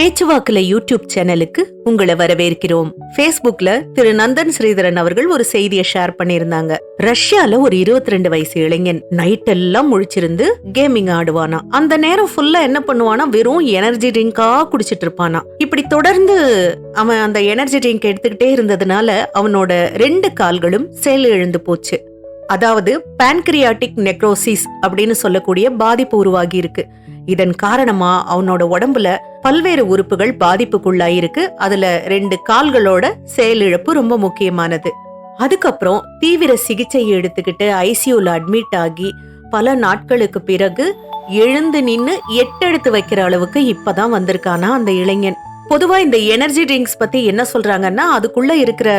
பேச்சுவாக்குல YouTube சேனலுக்கு உங்களை வரவேற்கிறோம். பேஸ்புக்ல திரு நந்தன் ஸ்ரீதரன் அவர்கள் ஒரு செய்தியை ஷேர் பண்ணியிருந்தாங்க. ரஷ்யால ஒரு 22 ரெண்டு வயசு இளைஞன் நைட் எல்லாம் முழிச்சிருந்து கேமிங் ஆடுவானா. அந்த நேரம் ஃபுல்லா என்ன பண்ணுவானா? வெறும் எனர்ஜி ட்ரிங்கா குடிச்சிட்டு இருப்பானா. இப்படி தொடர்ந்து அவன் அந்த எனர்ஜி ட்ரிங்க் எடுத்துக்கிட்டே இருந்ததுனால அவனோட ரெண்டு கால்களும் செயல் இழந்து போச்சு. அதாவது pancreatic நெக்ரோசிஸ் அப்படின்னு சொல்லக்கூடிய பாதிப்பு உருவாகி இருக்கு இதன் காரணமா அவனோட உடம்புல பல்வேறு உறுப்புகள் பாதிப்புக்குள்ளாயிருக்கு. அதுல ரெண்டு கால்களோட செயலிழப்பு ரொம்ப முக்கியமானது. அதுக்கப்புறம் தீவிர சிகிச்சை எடுத்துக்கிட்டு ஐசியூல அட்மிட் ஆகி பல நாட்களுக்கு பிறகு எழுந்து நின்னு எட்டெடுத்து வைக்கிற அளவுக்கு இப்பதான் வந்திருக்கானா அந்த இளைஞன். பொதுவா இந்த எனர்ஜி ட்ரிங்க்ஸ் பத்தி என்ன சொல்றாங்கன்னா அதுக்குள்ள இருக்கிற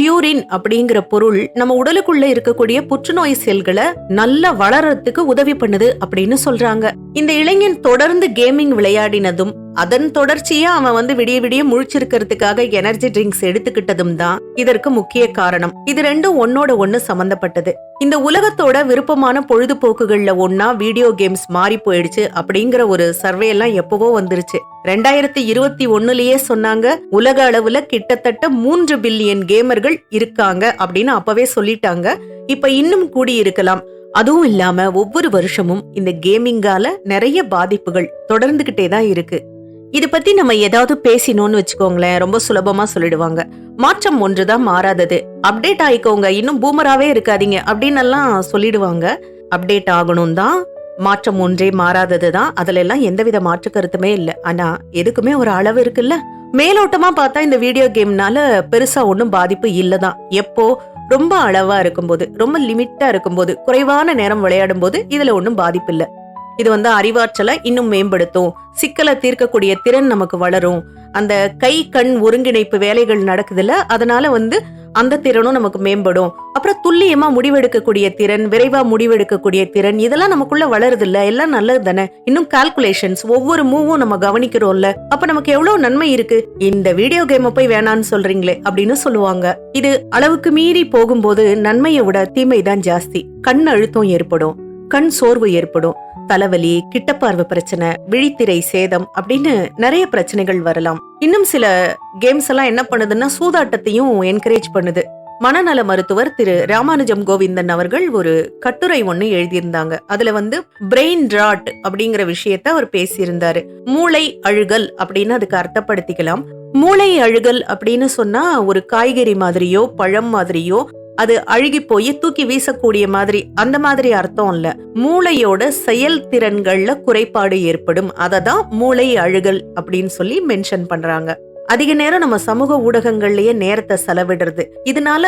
டியூரின் அப்படிங்கிற பொருள் நம்ம உடலுக்குள்ள இருக்கக்கூடிய புற்றுநோய் செல்களை நல்லா வளர்றதுக்கு உதவி பண்ணுது அப்படின்னு சொல்றாங்க. இந்த இளைஞன் தொடர்ந்து கேமிங் விளையாடினதும் அதன் தொடர்ச்சியா அவன் வந்து விடிய விடிய முழிச்சிருக்கிறதுக்காக எனர்ஜி ட்ரிங்க்ஸ் எடுத்துக்கிட்டதும் தான் இதற்கு முக்கிய காரணம். இது ரெண்டும் ஒன்னோட ஒண்ணு சம்பந்தப்பட்டது. இந்த உலகத்தோட விருப்பமான பொழுதுபோக்குகள்ல ஒன்னா வீடியோ கேம்ஸ் மாறி போயிடுச்சு அப்படிங்கிற ஒரு சர்வே எல்லாம் எப்பவோ வந்துருச்சு. ரெண்டாயிரத்தி இருபத்தி ஒண்ணுலயே சொன்னாங்க உலக அளவுல கிட்டத்தட்ட மூன்று பில்லியன் கேமர்கள் இருக்காங்க அப்படின்னு அப்பவே சொல்லிட்டாங்க. இப்ப இன்னும் கூடி இருக்கலாம். அதுவும் இல்லாம ஒவ்வொரு வருஷமும் இந்த கேமிங்கால நிறைய பாதிப்புகள் தொடர்ந்துகிட்டே தான் இருக்கு. இதை பத்தி நம்ம ஏதாவது பேசினோம்னு வச்சுக்கோங்களேன் ரொம்ப சுலபமா சொல்லிடுவாங்க. மாற்றம் ஒன்றுதான் மாறாதது. அப்டேட் ஆயிக்கோங்க. இன்னும் பூமராவே இருக்காதீங்க அப்படின்னு எல்லாம் சொல்லிடுவாங்க. அப்டேட் ஆகணும் தான் மாற்றம் ஒன்றே மாறாதது தான் அதுல எல்லாம் எந்தவித மாற்று கருத்துமே இல்லை. ஆனா எதுக்குமே ஒரு அளவு இருக்குல்ல? மேலோட்டமா பார்த்தா இந்த வீடியோ கேம்னால பெருசா ஒன்றும் பாதிப்பு இல்லதான். எப்போ? ரொம்ப அளவா இருக்கும்போது ரொம்ப லிமிட்டா இருக்கும்போது குறைவான நேரம் விளையாடும் போது இதுல ஒன்றும் பாதிப்பு இல்லை. இது வந்து அறிவாற்றலை இன்னும் மேம்படுத்தும். சிக்கலை தீர்க்கக்கூடிய திறன் நமக்கு வளரும். அந்த கை கண் ஒருங்கிணைப்பு வேலைகள் நடக்குதுல்ல அதனால வந்து அந்த திறனும் நமக்கு மேம்படும். அப்புறம் துல்லியமா முடிவெடுக்கக்கூடிய திறன் விரைவா முடிவெடுக்கக்கூடிய திறன் இதெல்லாம் நமக்குள்ள வளருது இல்ல எல்லாம் நல்லது தானே? இன்னும் கால்குலேஷன்ஸ் ஒவ்வொரு மூவும் நம்ம கவனிக்கிறோம்ல அப்ப நமக்கு எவ்வளவு நன்மை இருக்கு? இந்த வீடியோ கேமை போய் வேணான்னு சொல்றீங்களே அப்படின்னு சொல்லுவாங்க. இது அளவுக்கு மீறி போகும்போது நன்மையை விட தீமை தான் ஜாஸ்தி. கண் அழுத்தம் ஏற்படும். கண் சோர்வு ஏற்படும். தலைவலி கிட்டப்பார்வை பிரச்சனை விழித்திரை சேதம் அப்படின்னு நிறைய பிரச்சனைகள் வரலாம். இன்னும் சில கேம்ஸ் எல்லாம் என்ன பண்ணுதுன்னா சூதாட்டத்தையும் என்கரேஜ் பண்ணுது. மனநல மருத்துவர் திரு ராமானுஜம் கோவிந்தன் அவர்கள் ஒரு கட்டுரை ஒண்ணு எழுதியிருந்தாங்க. அதுல வந்து பிரெயின் ராட் அப்படிங்கிற விஷயத்த அவர் பேசியிருந்தாரு. மூளை அழுகல் அப்படின்னு அதுக்கு அர்த்தப்படுத்திக்கலாம். மூளை அழுகல் அப்படின்னு சொன்னா ஒரு காய்கறி மாதிரியோ பழம் மாதிரியோ அது அழுகி போய் தூக்கி வீசக்கூடிய மாதிரி. அந்த மாதிரி அர்த்தம் இல்ல. மூளையோட செயல்திறன்கள்ல குறைபாடு ஏற்படும். அதை தான் மூளை அழுகல் அப்படின்னு சொல்லி மென்ஷன் பண்றாங்க. அதிக நேரம் நம்ம சமூக ஊடகங்கள்லயே நேரத்தை செலவிடுறது. இதனால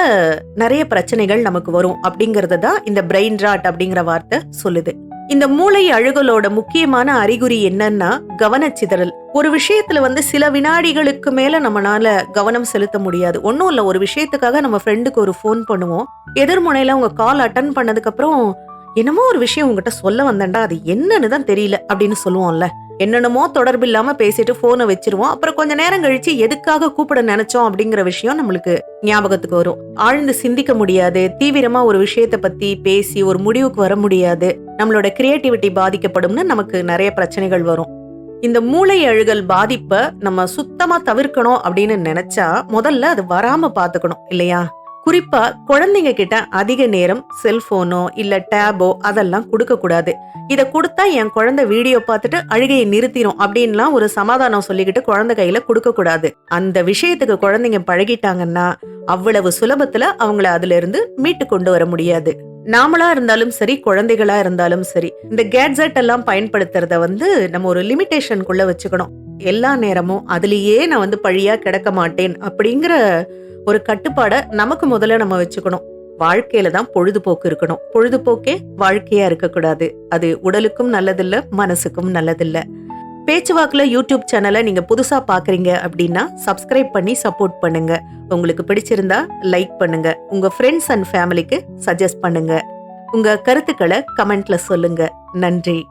நிறைய பிரச்சனைகள் நமக்கு வரும். அப்படிங்கறது தான் இந்த பிரெயின் ராட் அப்படிங்கிற வார்த்தை சொல்லுது. இந்த மூளை அழுகலோட முக்கியமான அறிகுறி என்னன்னா கவனச்சிதறல். ஒரு விஷயத்துல வந்து சில வினாடிகளுக்கு மேல நம்மளால கவனம் செலுத்த முடியாது. ஒன்றும் இல்லை ஒரு விஷயத்துக்காக நம்ம ஃப்ரெண்டுக்கு ஒரு ஃபோன் பண்ணுவோம். எதிர்முனையில உங்க கால் அட்டன் பண்ணதுக்கு அப்புறம் என்னமோ ஒரு விஷயம் உங்ககிட்ட சொல்ல வந்தேன்டா அது என்னன்னு தான் தெரியல அப்படின்னு சொல்லுவோம்ல. என்னென்னமோ தொடர்பு இல்லாம பேசிட்டு போனை வச்சிருவோம். அப்புறம் கொஞ்ச நேரம் கழிச்சு எதுக்காக கூப்பிட நினைச்சோம் அப்படிங்கிற விஷயம் நம்மளுக்கு ஞாபகத்துக்கு வரும். ஆழ்ந்து சிந்திக்க முடியாது. தீவிரமா ஒரு விஷயத்த பத்தி பேசி ஒரு முடிவுக்கு வர முடியாது. நம்மளோட கிரியேட்டிவிட்டி பாதிக்கப்படும்னு நமக்கு நிறைய பிரச்சனைகள் வரும். இந்த மூளை அழுகல் பாதிப்பை நம்ம சுத்தமா தவிர்க்கணும் அப்படின்னு நினைச்சா முதல்ல அது வராம பாத்துக்கணும் இல்லையா? குறிப்பா குழந்தைங்க கிட்ட அதிக நேரம் செல்போனோ இல்ல டேபோ அதெல்லாம் கொடுக்க கூடாது. இத கொடுத்தா என் குழந்தை வீடியோ பார்த்துட்டு அழுகையை நிறுத்திடும் அப்படின்லாம் ஒரு சமாதானம் சொல்லிக்கிட்டு குழந்தை கையில கொடுக்க கூடாது. அந்த விஷயத்துக்கு குழந்தைங்க பழகிட்டாங்கன்னா அவ்வளவு சுலபத்துல அவங்கள அதுல இருந்து மீட்டு கொண்டு வர முடியாது. நாமளா இருந்தாலும் சரி குழந்தைகளா இருந்தாலும் சரி இந்த கேட்ஜெட் எல்லாம் பயன்படுத்துறத வந்து நம்ம ஒரு லிமிட்டேஷனுக்குள்ள வச்சுக்கணும். எல்லா நேரமும் அதுலயே நான் வந்து பழியா கிடக்க மாட்டேன் அப்படிங்கிற ஒரு கட்டுப்பாடை நமக்கு முதல்ல நம்ம வச்சுக்கணும். வாழ்க்கையில தான் பொழுதுபோக்கு இருக்கணும். பொழுதுபோக்கே வாழ்க்கையா இருக்கக்கூடாது. அது உடலுக்கும் நல்லதில்ல மனசுக்கும் நல்லதில்ல. பேச்சுவாக்கில் யூடியூப் சேனலை நீங்க புதுசா பாக்குறீங்க அப்படின்னா சப்ஸ்கிரைப் பண்ணி சப்போர்ட் பண்ணுங்க. உங்களுக்கு பிடிச்சிருந்தா லைக் பண்ணுங்க. உங்க ஃப்ரெண்ட்ஸ் அண்ட் ஃபேமிலிக்கு சஜஸ்ட் பண்ணுங்க. உங்க கருத்துக்களை கமெண்ட்ல சொல்லுங்க. நன்றி.